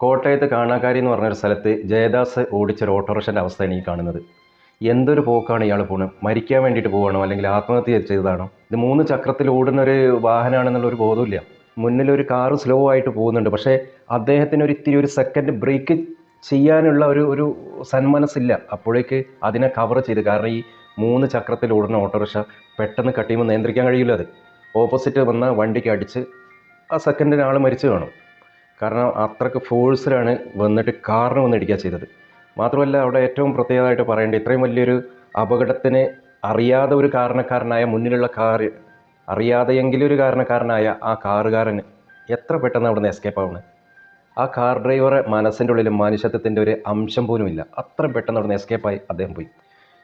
കോട്ടയത്ത് കാണാക്കാരി എന്ന് പറഞ്ഞൊരു സ്ഥലത്ത് ജയദാസ് ഓടിച്ചൊരു ഓട്ടോറിക്ഷന്റെ അവസ്ഥയാണ് ഈ കാണുന്നത്. എന്തൊരു പോക്കാണ് ഇയാൾ പോണത് മരിക്കാൻ വേണ്ടിയിട്ട് പോവാണോ? അല്ലെങ്കിൽ ആത്മഹത്യ ചെയ്തതാണോ? ഇത് മൂന്ന് ചക്രത്തിൽ ഓടുന്ന ഒരു വാഹനമാണെന്നുള്ള ഒരു ബോധമില്ല മുന്നിൽ ഒരു കാറ് സ്ലോ ആയിട്ട് പോകുന്നുണ്ട്. പക്ഷേ അദ്ദേഹത്തിന് ഒരു ഇത്തിരി ഒരു സെക്കൻഡ് ബ്രേക്ക് ചെയ്യാനുള്ള ഒരു ഒരു സന്മനസ്സില്ല. അപ്പോഴേക്ക് അതിനെ കവർ ചെയ്ത് കാരണം ഈ മൂന്ന് ചക്രത്തിൽ ഓടുന്ന ഓട്ടോറിക്ഷ പെട്ടെന്ന് കട്ടിയുമ്പോൾ നിയന്ത്രിക്കാൻ കഴിയില്ല അത്. ഓപ്പോസിറ്റ് വന്ന വണ്ടിക്ക് അടിച്ച് ആ സെക്കൻഡിന് ആൾ മരിച്ചു കാണും. കാരണം അത്രയ്ക്ക് ഫോഴ്സിലാണ് വന്നിട്ട് കാറിന് വന്ന് ഇടിക്കുക ചെയ്തത്. മാത്രമല്ല അവിടെ ഏറ്റവും പ്രത്യേകമായിട്ട് പറയേണ്ടത് ഇത്രയും വലിയൊരു അപകടത്തിന് അറിയാതെ ഒരു കാരണക്കാരനായ മുന്നിലുള്ള കാർ അറിയാതെയെങ്കിലും ഒരു കാരണക്കാരനായ ആ കാറുകാരന് എത്ര പെട്ടെന്ന് അവിടെ നിന്ന് എസ്കേപ്പ് ആവുന്നത് ആ കാർ ഡ്രൈവറെ മനസ്സിന്റെ ഉള്ളിൽ മനുഷ്യത്വത്തിന്റെ ഒരു അംശം പോലും ഇല്ല. അത്ര പെട്ടെന്ന് അവിടെ നിന്ന് എസ്കേപ്പായി അദ്ദേഹം പോയി.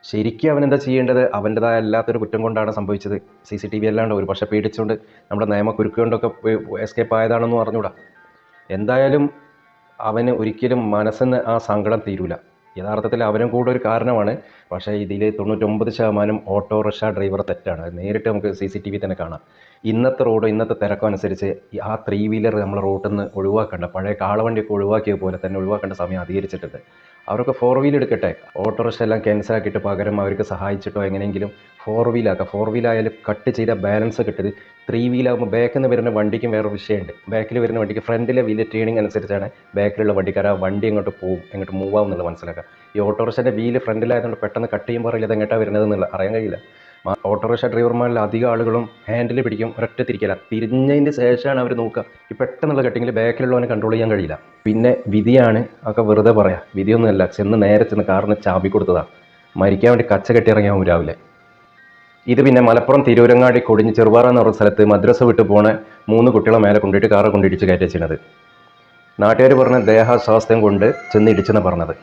ശരിക്കും അവൻ എന്താ ചെയ്യേണ്ടത്? അവന്റെതായ അല്ലാത്തൊരു കുറ്റം കൊണ്ടാണ് സംഭവിച്ചത്. സി സി ടി വി അല്ലാണ്ട് ഒരു പക്ഷേ പേടിച്ചുകൊണ്ട് നമ്മുടെ നിയമക്കുരുക്കുകൊണ്ടൊക്കെ എസ്കേപ്പ് ആയതാണെന്ന് പറഞ്ഞുകൂടാ എന്തായാലും അവന് ഒരിക്കലും മനസ്സിന് ആ സങ്കടം തീരൂല. യഥാർത്ഥത്തിൽ അവനും കൂടെ ഒരു കാരണമാണ്. പക്ഷേ ഇതിൽ തൊണ്ണൂറ്റൊമ്പത് ശതമാനം ഓട്ടോറിക്ഷ ഡ്രൈവർ തെറ്റാണ്. നേരിട്ട് നമുക്ക് സി സി ടി വി തന്നെ കാണാം. ഇന്നത്തെ റോഡ് ഇന്നത്തെ തിരക്കും അനുസരിച്ച് ആ ത്രീ വീലർ നമ്മൾ റോട്ടിൽ നിന്ന് ഒഴിവാക്കേണ്ട. പഴയ കാളവണ്ടിയൊക്കെ ഒഴിവാക്കിയ പോലെ തന്നെ ഒഴിവാക്കേണ്ട സമയം അധികരിച്ചിട്ടുണ്ട്. അവർക്ക് ഫോർ വീൽ എടുക്കട്ടെ ഓട്ടോറിക്ഷ എല്ലാം ക്യാൻസൽ ആക്കിയിട്ട് പകരം അവർക്ക് സഹായിച്ചിട്ടോ എങ്ങനെയെങ്കിലും ഫോർ വീലാക്കുക ഫോർ വീലായാലും കട്ട് ചെയ്ത ബാലൻസ് കിട്ടിയത് ത്രീ വീലാകുമ്പോൾ ബാക്കിൽ നിന്ന് വരുന്ന വണ്ടിക്കും വേറെ വിഷയമുണ്ട്. ബാക്കിൽ വരുന്ന വണ്ടിക്ക് ഫ്രണ്ടിലെ വീൽ ട്രെയിനിങ് അനുസരിച്ചാണ് ബാക്കിലുള്ള വണ്ടിക്കാർ ആ വണ്ടി എങ്ങോട്ട് പോകും എങ്ങോട്ട് മൂവ് ആവും എന്നുള്ളത് മനസ്സിലാക്കുക. ഈ ഓട്ടോറിക്ഷന്റെ വീൽ ഫ്രണ്ടിലായതുകൊണ്ട് പെട്ടെന്ന് കട്ട് ചെയ്യുമ്പോൾ അറിയില്ല അത് എങ്ങോട്ടാണ് വരുന്നത് എന്നുള്ള അറിയാൻ കഴിയില്ല. ഓട്ടോറിക്ഷ ഡ്രൈവർമാരിൽ അധികം ആളുകളും ഹാൻഡിൽ പിടിക്കും ഒരൊറ്റ തിരിക്കില്ല തിരിഞ്ഞതിന്റെ ശേഷമാണ് അവർ നോക്കുക. ഈ പെട്ടെന്നുള്ള കട്ടിങ്ങിൽ ബാക്കിലുള്ളവനെ കൺട്രോൾ ചെയ്യാൻ കഴിയില്ല. പിന്നെ വിധിയാണ് ഒക്കെ വെറുതെ പറയാം. വിധിയൊന്നുമല്ല ചെന്ന് നേരെ ചെന്ന് കാറിന് ചാമ്പി കൊടുത്തതാണ് മരിക്കാൻ വേണ്ടി കച്ച കെട്ടി ഇറങ്ങിയാവും രാവിലെ. ഇത് പിന്നെ മലപ്പുറം തിരൂരങ്ങാടി കൊടിഞ്ഞ് ചെറുപാറ എന്ന് പറഞ്ഞ സ്ഥലത്ത് മദ്രസ വിട്ട് പോണ മൂന്ന് കുട്ടികളെ മേലെ കൊണ്ടിട്ട് കാറ് കൊണ്ടിടിച്ച് കയറ്റി വെച്ചിരുന്നത്. നാട്ടുകാർ പറഞ്ഞ ദേഹാസ്വാസ്ഥ്യം കൊണ്ട് ചെന്ന് ഇടിച്ചെന്ന് പറഞ്ഞത്.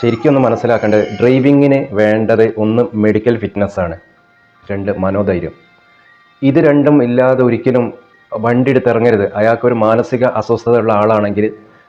ശരിക്കും ഒന്ന് മനസ്സിലാക്കേണ്ടത് ഡ്രൈവിങ്ങിന് വേണ്ടത് ഒന്ന് മെഡിക്കൽ ഫിറ്റ്നസ് ആണ്. രണ്ട് മനോധൈര്യം. ഇത് രണ്ടും ഇല്ലാതെ ഒരിക്കലും വണ്ടി എടുത്തിറങ്ങരുത് അയാൾക്ക് അയാൾക്കൊരു മാനസിക അസ്വസ്ഥതയുള്ള ആളാണെങ്കിൽ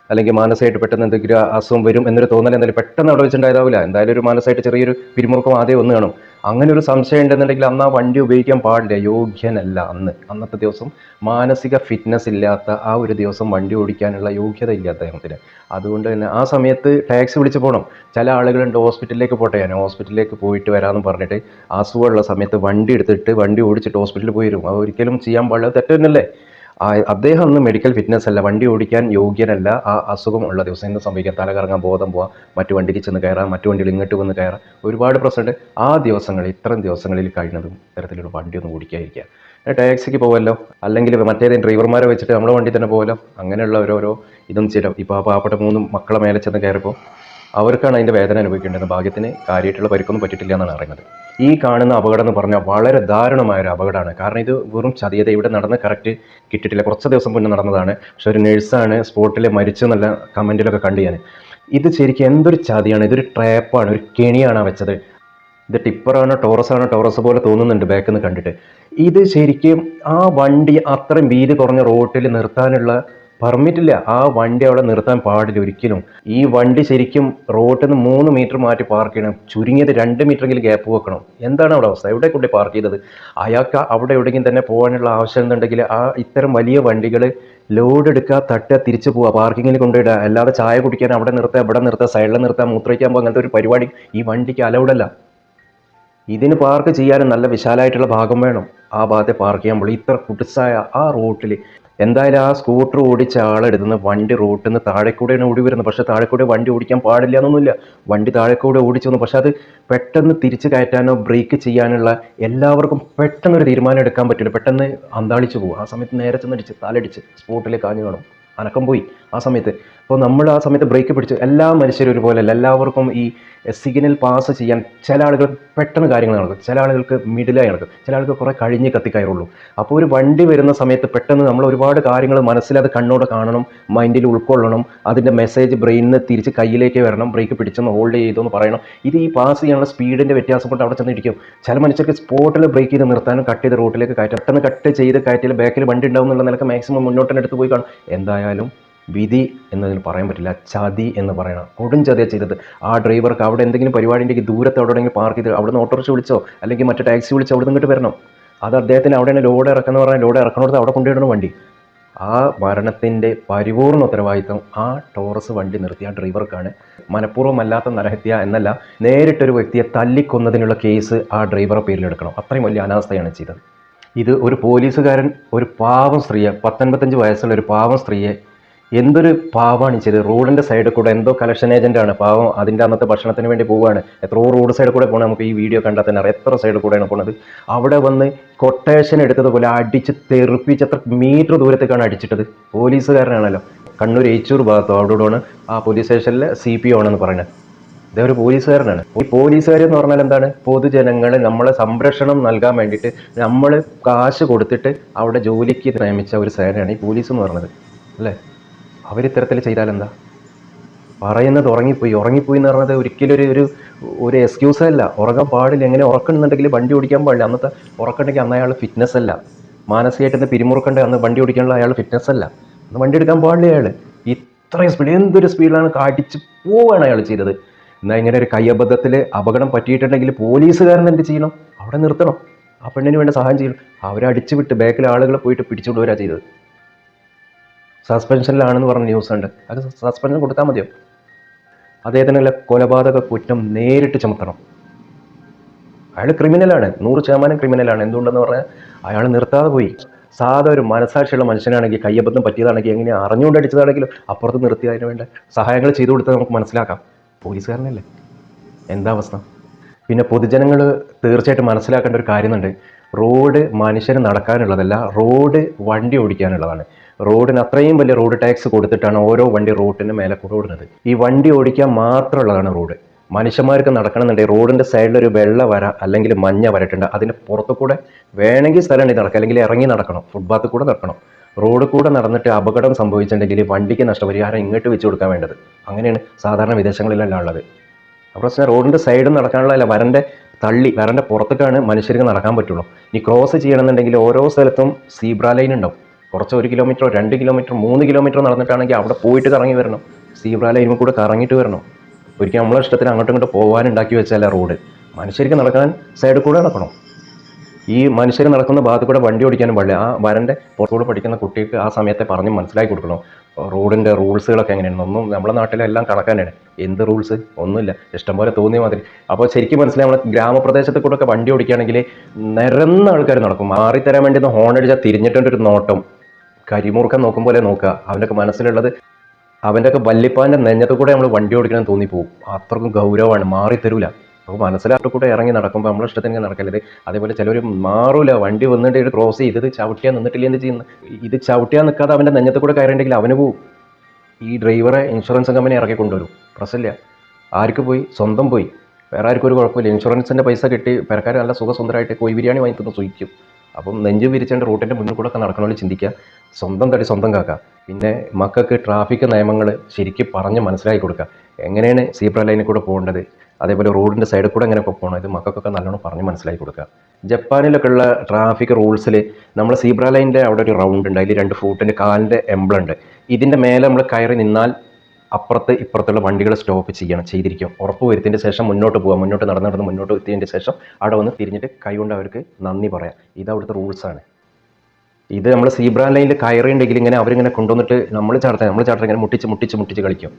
അല്ലെങ്കിൽ മാനസികമായിട്ട് പെട്ടെന്ന് എന്തെങ്കിലും അസുഖം വരും എന്നൊരു തോന്നൽ എന്തായാലും പെട്ടെന്ന് അവിടെ വെച്ചിട്ടുണ്ടായിരുന്നില്ല എന്തായാലും ഒരു മാനസികമായിട്ട് ചെറിയൊരു പിരിമുറുക്കം ആദ്യം ഒന്ന് കാണും. അങ്ങനെ ഒരു സംശയം ഉണ്ടെന്നുണ്ടെങ്കിൽ അന്ന് ആ വണ്ടി ഉപയോഗിക്കാൻ പാടില്ല. യോഗ്യനല്ല അന്ന്. അന്നത്തെ ദിവസം മാനസിക ഫിറ്റ്നസ് ഇല്ലാത്ത ആ ഒരു ദിവസം വണ്ടി ഓടിക്കാനുള്ള യോഗ്യത ഇല്ല അദ്ദേഹത്തിന്. അതുകൊണ്ട് തന്നെ ആ സമയത്ത് ടാക്സി വിളിച്ച് പോകണം ചില ആളുകളുണ്ട് ഹോസ്പിറ്റലിലേക്ക് പോട്ടെ ഞാൻ ഹോസ്പിറ്റലിലേക്ക് പോയിട്ട് വരാമെന്ന് പറഞ്ഞിട്ട് അസുഖമുള്ള സമയത്ത് വണ്ടി എടുത്തിട്ട് വണ്ടി ഓടിച്ചിട്ട് ഹോസ്പിറ്റലിൽ പോയി അത് ഒരിക്കലും ചെയ്യാൻ പാടില്ല. തെറ്റ് തന്നെയല്ലേ ആ അദ്ദേഹം ഒന്നും മെഡിക്കൽ ഫിറ്റ്നസ് അല്ല വണ്ടി ഓടിക്കാൻ യോഗ്യനല്ല ആ അസുഖം ഉള്ള ദിവസം എന്ത് സംഭവിക്കാം തല കറങ്ങാൻ ബോധം പോവാം മറ്റു വണ്ടിക്ക് ചെന്ന് കയറാം മറ്റു വണ്ടിയിൽ ഇങ്ങോട്ട് വന്ന് കയറാം. ഒരുപാട് പ്രശ്നമുണ്ട്. ആ ദിവസങ്ങളിൽ ഇത്തരം ദിവസങ്ങളിൽ കഴിഞ്ഞതും കഴിയുന്നതും വണ്ടി ഒന്ന് ഓടിക്കാതിരിക്കുക. ടാക്സിക്ക് പോവല്ലോ. അല്ലെങ്കിൽ മറ്റേതെങ്കിലും ഡ്രൈവർമാരെ വെച്ചിട്ട് നമ്മുടെ വണ്ടി തന്നെ പോകലോ അങ്ങനെയുള്ള ഓരോരോ ഇതും ചില ഇപ്പോൾ ആ പാവപ്പെട്ട മൂന്നും മക്കളെ മേലെ ചെന്ന് കയറിപ്പോൾ അവർക്കാണ് അതിന്റെ വേദന അനുഭവിക്കേണ്ടത്. ഭാഗ്യത്തിന് കാര്യമായിട്ടുള്ള പരിക്കൊന്നും പറ്റിയിട്ടില്ല എന്നാണ് അറിയുന്നത് ഈ കാണുന്ന അപകടം എന്ന് പറഞ്ഞാൽ വളരെ ദാരുണമായ ഒരു അപകടമാണ്. കാരണം ഇത് വെറും ചതിയത ഇവിടെ നടന്ന് കറക്റ്റ് കിട്ടിയിട്ടില്ല. കുറച്ച് ദിവസം മുന്നേ നടന്നതാണ്. പക്ഷെ ഒരു നഴ്സാണ് സ്പോട്ടിൽ മരിച്ചു എന്നുള്ള കമന്റിലൊക്കെ കണ്ടു ഞാൻ. ഇത് ശരിക്കും എന്തൊരു ചതിയാണ്. ഇതൊരു ട്രാപ്പാണ്. ഒരു കെണിയാണ് വെച്ചത്. ഇത് ടിപ്പറാണോ ടോറസാണോ ടോറസ് പോലെ തോന്നുന്നുണ്ട് ബാക്കിൽ നിന്ന് കണ്ടിട്ട്. ഇത് ശരിക്കും ആ വണ്ടി അത്രയും വീതി കുറഞ്ഞ റോട്ടിൽ നിർത്താനുള്ള പെർമിറ്റ് ഇല്ല ആ വണ്ടി അവിടെ നിർത്താൻ പാടില്ല ഒരിക്കലും. ഈ വണ്ടി ശരിക്കും റോട്ടിൽ നിന്ന് മൂന്ന് മീറ്റർ മാറ്റി പാർക്ക് ചെയ്യണം. ചുരുങ്ങിയത് രണ്ട് മീറ്ററെങ്കിലും ഗ്യാപ്പ് വെക്കണം. എന്താണ് അവിടെ അവസ്ഥ? എവിടെ കൊണ്ട് പാർക്ക് ചെയ്തത്? അയാൾക്ക് അവിടെ എവിടെയെങ്കിലും തന്നെ പോകാനുള്ള ആവശ്യം എന്നുണ്ടെങ്കിൽ ആ ഇത്തരം വലിയ വണ്ടികൾ ലോഡ് എടുക്കുക തട്ടുക തിരിച്ചു പോവുക പാർക്കിങ്ങിൽ കൊണ്ടുപോയിടുക അല്ലാതെ ചായ കുടിക്കാൻ അവിടെ നിർത്തുക ഇവിടെ നിർത്തുക സൈഡിൽ നിർത്തുക മൂത്രയ്ക്കാൻ പോകുക അങ്ങനത്തെ ഒരു പരിപാടി ഈ വണ്ടിക്ക് അലൗഡല്ല. ഇതിന് പാർക്ക് ചെയ്യാനും നല്ല വിശാലമായിട്ടുള്ള ഭാഗം വേണം. ആ ഭാഗത്തെ പാർക്ക് ചെയ്യുമ്പോൾ ഇത്ര കുട്ടിസായ ആ റോട്ടിൽ എന്തായാലും ആ സ്കൂട്ടർ ഓടിച്ച ആളെടുത്തുനിന്ന് വണ്ടി റോട്ടിൽ നിന്ന് താഴെ കൂടെയാണ് ഓടി വരുന്നത്. പക്ഷേ താഴെ കൂടെ വണ്ടി ഓടിക്കാൻ പാടില്ല എന്നൊന്നുമില്ല. വണ്ടി താഴെ കൂടെ ഓടിച്ചു വന്നു. പക്ഷേ അത് പെട്ടെന്ന് തിരിച്ച് കയറ്റാനോ ബ്രേക്ക് ചെയ്യാനുള്ള എല്ലാവർക്കും പെട്ടെന്ന് ഒരു തീരുമാനം എടുക്കാൻ പറ്റില്ല. പെട്ടെന്ന് അന്താളിച്ച് പോകും ആ സമയത്ത് നേരെ ചെന്നടിച്ച് തലടിച്ച് സ്പോട്ടിൽ കാഞ്ഞു കാണും. അനക്കം പോയി. ആ സമയത്ത്. അപ്പോൾ നമ്മൾ ആ സമയത്ത് ബ്രേക്ക് പിടിച്ചു. എല്ലാ മനുഷ്യരും ഒരുപോലെ അല്ല എല്ലാവർക്കും ഈ സിഗ്നൽ പാസ് ചെയ്യാൻ ചില ആളുകൾ പെട്ടെന്ന് കാര്യങ്ങൾ നടക്കും. ചില ആളുകൾക്ക് മിഡിലായി നടക്കും. ചില ആളുകൾ കുറേ കഴിഞ്ഞ് കത്തിക്കയറുള്ളൂ. അപ്പോൾ ഒരു വണ്ടി വരുന്ന സമയത്ത് പെട്ടെന്ന് നമ്മൾ ഒരുപാട് കാര്യങ്ങൾ മനസ്സിലത് കണ്ണോടെ കാണണം മൈൻഡിൽ ഉൾക്കൊള്ളണം അതിന്റെ മെസ്സേജ് ബ്രെയിനിൽ നിന്ന് തിരിച്ച് കയ്യിലേക്ക് വരണം ബ്രേക്ക് പിടിച്ചെന്ന് ഹോൾഡ് ചെയ്തെന്ന് പറയണം. ഇത് ഈ പാസ് ചെയ്യാനുള്ള സ്പീഡിന്റെ വ്യത്യാസം കൊണ്ട് അവിടെ ചെന്നിരിക്കും. ചില മനുഷ്യർക്ക് സ്പോട്ടിൽ ബ്രേക്ക് ചെയ്ത് നിർത്താനും കട്ട് ചെയ്ത് റോട്ടിലേക്ക് കയറ്റാം പെട്ടെന്ന് കട്ട് ചെയ്ത് കയറ്റിയാൽ ബാക്കിൽ വണ്ടി ഉണ്ടാവും എന്നുള്ള നിലയ്ക്ക് മാക്സിമം മുന്നോട്ടിനടുത്ത് പോയി കാണും. എന്തായാലും വിധി എന്നതിന് പറയാൻ പറ്റില്ല ചതി എന്ന് പറയണം. കൊടും ചതിയാണ് ചെയ്തത്. ആ ഡ്രൈവർക്ക് അവിടെ എന്തെങ്കിലും പരിപാടി ദൂരത്ത് അവിടെ എവിടെയെങ്കിലും പാർക്ക് ചെയ്ത് അവിടെ നിന്ന് ഓട്ടോറിക്ഷ വിളിച്ചോ അല്ലെങ്കിൽ മറ്റേ ടാക്സി വിളിച്ചോ അവിടെ നിന്ന് ഇങ്ങോട്ട് വരണം. അത് അദ്ദേഹത്തിന് അവിടെ ലോഡ് ഇറക്കുന്ന പറഞ്ഞാൽ ലോഡ് ഇറക്കണോടത്ത് അവിടെ കൊണ്ടുവരണം വണ്ടി. ആ മരണത്തിന്റെ പരിപൂർണ ഉത്തരവാദിത്വം ആ ടോറസ് വണ്ടി നിർത്തിയ ഡ്രൈവർക്കാണ് മനഃപൂർവമല്ലാത്ത നരഹത്യ എന്നല്ല നേരിട്ടൊരു വ്യക്തിയെ തല്ലിക്കൊന്നതിനുള്ള കേസ് ആ ഡ്രൈവറെ പേരിലെടുക്കണം. അത്രയും വലിയ അനാസ്ഥയാണ് ചെയ്തത്. ഇത് ഒരു പോലീസുകാരൻ ഒരു പാവം സ്ത്രീയെ പത്തൊൻപത്തഞ്ച് വയസ്സുള്ള ഒരു പാവം സ്ത്രീയെ എന്തൊരു പാവാണ് ചെയ്ത് റോഡിന്റെ സൈഡിൽ കൂടെ എന്തോ കളക്ഷൻ ആണ്. പാവം അതിന്റെ അന്നത്തെ ഭക്ഷണത്തിന് വേണ്ടി പോവുകയാണ് എത്രയോ റോഡ് സൈഡിൽ കൂടെ പോകണം നമുക്ക് ഈ വീഡിയോ കണ്ടാൽ തന്നെ അറിയാം. എത്ര സൈഡിൽ കൂടെയാണ് പോണത്? അവിടെ വന്ന് കൊട്ടേഷൻ എടുത്തതുപോലെ അടിച്ച് തെറിപ്പിച്ച് എത്ര മീറ്റർ ദൂരത്തേക്കാണ് അടിച്ചിട്ടത്. പോലീസുകാരനാണല്ലോ. കണ്ണൂർ ഏച്ചൂർ ഭാഗത്തോ അവിടെയാണ് ആ പോലീസ് സ്റ്റേഷനിലെ സി പി ഒ ആണെന്ന് പറയുന്നത്. ഇതൊരു പോലീസുകാരനാണ്. ഈ പോലീസുകാർ എന്ന് പറഞ്ഞാൽ എന്താണ്? പൊതുജനങ്ങളെ നമ്മളെ സംരക്ഷണം നൽകാൻ വേണ്ടിയിട്ട് നമ്മൾ കാശ് കൊടുത്തിട്ട് അവിടെ ജോലിക്ക് നിയമിച്ച ഒരു സേനയാണ് ഈ പോലീസ് എന്ന് പറയുന്നത്. അല്ലേ? അവരിത്തരത്തിൽ ചെയ്താൽ എന്താ പറയുന്നത് ഉറങ്ങിപ്പോയി. ഉറങ്ങിപ്പോയി എന്ന് പറഞ്ഞത് ഒരിക്കലും ഒരു ഒരു ഒരു എക്സ്ക്യൂസ് അല്ല. ഉറങ്ങാൻ പാടില്ല. എങ്ങനെ ഉറക്കണമെന്നുണ്ടെങ്കിൽ വണ്ടി ഓടിക്കാൻ പാടില്ല. അന്നത്തെ ഉറക്കമുണ്ടെങ്കിൽ അന്ന് അയാൾ ഫിറ്റ്നസ് അല്ല. മാനസികമായിട്ട് പിരിമുറുക്കണ്ട അന്ന് വണ്ടി ഓടിക്കാനുള്ള അയാൾ ഫിറ്റ്നസ് അല്ല. അന്ന് വണ്ടി എടുക്കാൻ പാടില്ല അയാൾ ഇത്രയും സ്പീഡ് എന്തൊരു സ്പീഡിലാണ് കാട്ടിച്ച് പോവുകയാണ് അയാൾ ചെയ്തത്. എന്നാൽ ഇങ്ങനെ ഒരു കൈയബദ്ധത്തിൽ അപകടം പറ്റിയിട്ടുണ്ടെങ്കിൽ പോലീസുകാരൻ എന്ത് ചെയ്യണം? അവിടെ നിർത്തണം. ആ പെണ്ണിന് വേണ്ട സഹായം ചെയ്യണം. അവരെ അടിച്ചു വിട്ട് ബാക്കിൽ ആളുകളെ പോയിട്ട് പിടിച്ചുകൊണ്ട് വരാ ചെയ്തത്. സസ്പെൻഷനിലാണെന്ന് പറഞ്ഞ ന്യൂസ് ഉണ്ട് അത് സസ്പെൻഷൻ കൊടുത്താൽ മതിയോ? അദ്ദേഹത്തിനുള്ള കൊലപാതക കുറ്റം നേരിട്ട് ചുമത്തണം. അയാൾ ക്രിമിനലാണ്. നൂറ് ശതമാനം ക്രിമിനലാണ്. എന്തുകൊണ്ടെന്ന് പറഞ്ഞാൽ അയാൾ നിർത്താതെ പോയി. സാധാ ഒരു മനസാക്ഷിയുള്ള മനുഷ്യനാണെങ്കിൽ കയ്യബദ്ധം പറ്റിയതാണെങ്കിൽ എങ്ങനെ അറിഞ്ഞുകൊണ്ട് അടിച്ചതാണെങ്കിലും അപ്പുറത്ത് നിർത്തി അതിന് വേണ്ട സഹായങ്ങൾ ചെയ്തു കൊടുത്താൽ നമുക്ക് മനസ്സിലാക്കാം. പോലീസുകാരനല്ലേ? എന്താ അവസ്ഥ? പിന്നെ പൊതുജനങ്ങൾ തീർച്ചയായിട്ടും മനസ്സിലാക്കേണ്ട ഒരു കാര്യമുണ്ട്. റോഡ് മനുഷ്യന് നടക്കാനുള്ളതല്ല റോഡ് വണ്ടി ഓടിക്കാനുള്ളതാണ്. റോഡിന് അത്രയും വലിയ റോഡ് ടാക്സ് കൊടുത്തിട്ടാണ് ഓരോ വണ്ടി റോഡിന് മേലെ കൂടെ ഓടുന്നത് ഈ വണ്ടി ഓടിക്കാൻ മാത്രമുള്ളതാണ് റോഡ്. മനുഷ്യന്മാർക്ക് നടക്കണമെന്നുണ്ടെങ്കിൽ റോഡിന്റെ സൈഡിലൊരു വെള്ള വര അല്ലെങ്കിൽ മഞ്ഞ വരട്ടുണ്ട് അതിന്റെ പുറത്തു കൂടെ വേണമെങ്കിൽ സ്ഥലം നടക്കുക നടക്കാം. അല്ലെങ്കിൽ ഇറങ്ങി നടക്കണം. ഫുട്പാത്തിൽ കൂടെ നടക്കണം. റോഡ് കൂടെ നടന്നിട്ട് അപകടം സംഭവിച്ചിട്ടുണ്ടെങ്കിൽ വണ്ടിക്ക് നഷ്ടപരിഹാരം ഇങ്ങോട്ട് വെച്ച് കൊടുക്കാൻ വേണ്ടത്. അങ്ങനെയാണ് സാധാരണ വിദേശങ്ങളിലെല്ലാം ഉള്ളത്. അപ്പോൾ പ്രശ്നം റോഡിന്റെ സൈഡിൽ നടക്കാനുള്ളതല്ല വരന്റെ തള്ളി വരന്റെ പുറത്തേക്കാണ് മനുഷ്യർക്ക് നടക്കാൻ പറ്റുള്ളൂ. ഇനി ക്രോസ് ചെയ്യണമെന്നുണ്ടെങ്കിൽ ഓരോ സ്ഥലത്തും സീബ്ര ലൈൻ ഉണ്ടാവും. കുറച്ച് ഒരു കിലോമീറ്ററോ രണ്ട് കിലോമീറ്റർ മൂന്ന് കിലോമീറ്റർ നടന്നിട്ടാണെങ്കിൽ അവിടെ പോയിട്ട് കറങ്ങി വരണം. സീബ്ര ലൈനിൽ കൂടെ കറങ്ങിയിട്ട് വരണം. ഒരിക്കലും നമ്മളെ ഇഷ്ടത്തിന് അങ്ങോട്ടും ഇങ്ങോട്ട് പോകാൻ ഉണ്ടാക്കി വെച്ചല്ല റോഡ്. മനുഷ്യർക്ക് നടക്കാൻ സൈഡിൽ കൂടെ നടക്കണം. ഈ മനുഷ്യർ നടക്കുന്ന ഭാഗത്ത് കൂടെ വണ്ടി ഓടിക്കാനും പാടില്ല. ആ വരന്റെ പുറത്തുകൂടെ പഠിക്കുന്ന കുട്ടിക്ക് ആ സമയത്തെ പറഞ്ഞ് മനസ്സിലാക്കി കൊടുക്കണം. റോഡിന്റെ റൂൾസുകളൊക്കെ എങ്ങനെയാണ്? ഒന്നും നമ്മുടെ നാട്ടിലെല്ലാം കണക്കാനാണ് എന്ത് റൂൾസ്? ഒന്നുമില്ല. ഇഷ്ടം പോലെ തോന്നിയ മാതിരി. അപ്പോൾ ശരിക്കും മനസ്സിലായി നമ്മൾ ഗ്രാമപ്രദേശത്ത് കൂടെ ഒക്കെ വണ്ടി ഓടിക്കുകയാണെങ്കിൽ നിരന്ന ആൾക്കാർ നടക്കും. മാറിത്തരാൻ വേണ്ടി ഹോൺ അടിച്ചാൽ തിരിഞ്ഞിട്ടൊരു നോട്ടം. കരിമൂർക്കം നോക്കും പോലെ നോക്കുക. അവനൊക്കെ മനസ്സിലുള്ളത് അവന്റെ ഒക്കെ വല്ലിപ്പാന്റെ നെഞ്ഞത്ത് കൂടെ നമ്മൾ വണ്ടി ഓടിക്കണം തോന്നിപ്പോവും. അത്രക്കും ഗൗരവമാണ്. മാറി തരൂല. അപ്പോൾ മനസ്സിലായിട്ട് കൂടെ ഇറങ്ങി നടക്കുമ്പോൾ നമ്മളെ ഇഷ്ടത്തിന് നടക്കരുത് അതേപോലെ ചിലർ മാറൂല. വണ്ടി വന്നിട്ട് ഇത് ക്രോസ് ചെയ്ത് ഇത് ചവിട്ടിയാൽ നിന്നിട്ടില്ല എന്ത് ചെയ്യുന്നു ഇത് ചവിട്ടിയാൽ നിൽക്കാതെ അവന്റെ നെഞ്ഞത്ത് കൂടെ കയറിയിട്ടുണ്ടെങ്കിൽ അവന് പോവും. ഈ ഡ്രൈവറെ ഇൻഷുറൻസ് കമ്പനി ഇറക്കി കൊണ്ടുവരും. പ്രശ്നമില്ല. ആർക്ക് പോയി? സ്വന്തം പോയി. വേറെ ആർക്കും ഒരു കുഴപ്പമില്ല. ഇൻഷുറൻസിന്റെ പൈസ കിട്ടി. പെരക്കാർ നല്ല സുഖസുന്ദരമായിട്ട് കോഴി ബിരിയാണി വാങ്ങി തന്നു സുഖിക്കും അപ്പം നെഞ്ച് വിരിച്ചേണ്ട റൂട്ടിന്റെ മുന്നിൽ കൂടെ ഒക്കെ നടക്കണമെങ്കിൽ ചിന്തിക്കുക. സ്വന്തം തടി സ്വന്തം കാക്കുക പിന്നെ മക്കൾക്ക് ട്രാഫിക് നിയമങ്ങൾ ശരിക്കും പറഞ്ഞ് മനസ്സിലാക്കി കൊടുക്കുക. എങ്ങനെയാണ് സീബ്ര ലൈനിൽ കൂടെ പോകേണ്ടത്? അതേപോലെ റോഡിന്റെ സൈഡിൽ കൂടെ എങ്ങനെ പോകണം? ഇത് മക്കൾക്കൊക്കെ നല്ലോണം പറഞ്ഞ് മനസ്സിലാക്കി കൊടുക്കുക. ജപ്പാനിലൊക്കെ ഉള്ള ട്രാഫിക് റൂൾസിൽ നമ്മൾ സീബ്ര ലൈനിന്റെ അവിടെ ഒരു റൗണ്ട് ഉണ്ട്. അതിൽ രണ്ട് ഫൂട്ടിന്റെ കാലിന്റെ എംബ്ലുണ്ട് ഇതിന്റെ മേലെ നമ്മൾ കയറി നിന്നാൽ അപ്പുറത്ത് ഇപ്പുറത്തുള്ള വണ്ടികൾ സ്റ്റോപ്പ് ചെയ്യണം ചെയ്തിരിക്കും. ഉറപ്പ് വരുത്തിന്റെ ശേഷം മുന്നോട്ട് പോകാം മുന്നോട്ട് നടന്ന് നടന്ന് മുന്നോട്ട് എത്തിയതിന്റെ ശേഷം അവിടെ വന്ന് തിരിഞ്ഞിട്ട് കൈകൊണ്ട് അവർക്ക് നന്ദി പറയാം. ഇത് അവിടുത്തെ റൂൾസാണ് ഇത് നമ്മൾ സീബ്ര ലൈനിൽ കയറിയുണ്ടെങ്കിൽ ഇങ്ങനെ അവരിങ്ങനെ കൊണ്ടുവന്നിട്ട് നമ്മൾ ചാടത്തേ നമ്മൾ ചാടത്തേ ഇങ്ങനെ മുട്ടിച്ച് മുട്ടിച്ച് മുട്ടിച്ച് കളിക്കും.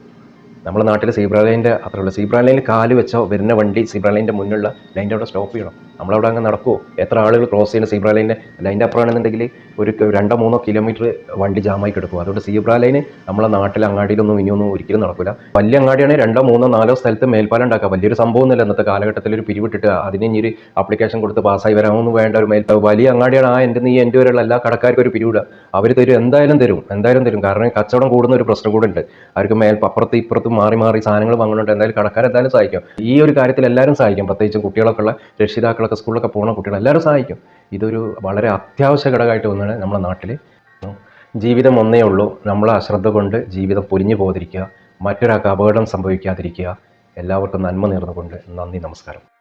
നമ്മുടെ നാട്ടിൽ സീബ്ര ലൈനിന്റെ അത്രയുള്ള സീബ്രാ ലൈനിൽ കാൽ വെച്ചോ വരുന്ന വണ്ടി സീബ്ര ലൈനിന്റെ മുന്നിലുള്ള ലൈന്റെ അവിടെ സ്റ്റോപ്പ് ചെയ്യണം. നമ്മളവിടെ അങ്ങ് നടക്കുമോ എത്ര ആളുകൾ ക്രോസ് ചെയ്യുന്ന സീബ്ര ലൈനിന്റെ ലൈന്റെ അപ്പുറമാണെന്നുണ്ടെങ്കിൽ ഒരു രണ്ടോ മൂന്നോ കിലോമീറ്റർ വണ്ടി ജാമായി കിടക്കും. അതുകൊണ്ട് സീബ്ര ലൈൻ നമ്മളെ നാട്ടിൽ അങ്ങാടിയിലൊന്നും ഇനിയൊന്നും ഒരിക്കലും നടക്കില്ല. വലിയ അങ്ങാടിയാണെങ്കിൽ രണ്ടോ മൂന്നോ നാലോ സ്ഥലത്ത് മേൽപ്പാലം ഉണ്ടാക്കുക. വലിയൊരു സംഭവമൊന്നുമില്ല ഇന്നത്തെ കാലഘട്ടത്തിൽ ഒരു പിരിവിട്ടിട്ട് അതിന് ഇനി ഒരു ആപ്ലിക്കേഷൻ കൊടുത്ത് പാസ്സായി വരാമൊന്നും വേണ്ട ഒരു മേൽ വലിയ അങ്ങാടിയാണ് ആ എന്റെ നീ എന്റെ വരെയുള്ള എല്ലാ കടക്കാർക്കും ഒരു പിരിവിടുക. അവർ തരും. എന്തായാലും തരും. എന്തായാലും തരും. കാരണം കച്ചവടം കൂടുന്ന ഒരു പ്രശ്നം കൂടെ ഉണ്ട്. അവർക്ക് മേൽ അപ്പുറത്ത് ഇപ്പുറത്തും മാറി മാറി സാധനങ്ങൾ വാങ്ങുന്നുണ്ട് എന്തായാലും കടക്കാരെന്തായാലും സഹായിക്കും. ഈ ഒരു കാര്യത്തിൽ എല്ലാവരും സഹായിക്കും. പ്രത്യേകിച്ച് കുട്ടികളൊക്കെ ഉള്ള രക്ഷിതാക്കളൊക്കെ സ്കൂളിലൊക്കെ പോകുന്ന കുട്ടികൾ എല്ലാവരും സഹായിക്കും. ഇതൊരു വളരെ അത്യാവശ്യ ഘടകമായിട്ട് വന്നാണ് നമ്മുടെ നാട്ടിൽ ജീവിതം ഒന്നേ ഉള്ളൂ. നമ്മളെ അശ്രദ്ധ കൊണ്ട് ജീവിതം പൊരിഞ്ഞു പോകാതിരിക്കുക. മറ്റൊരാൾക്ക് അപകടം സംഭവിക്കാതിരിക്കുക. എല്ലാവർക്കും നന്മ നേർന്നുകൊണ്ട് നന്ദി നമസ്കാരം.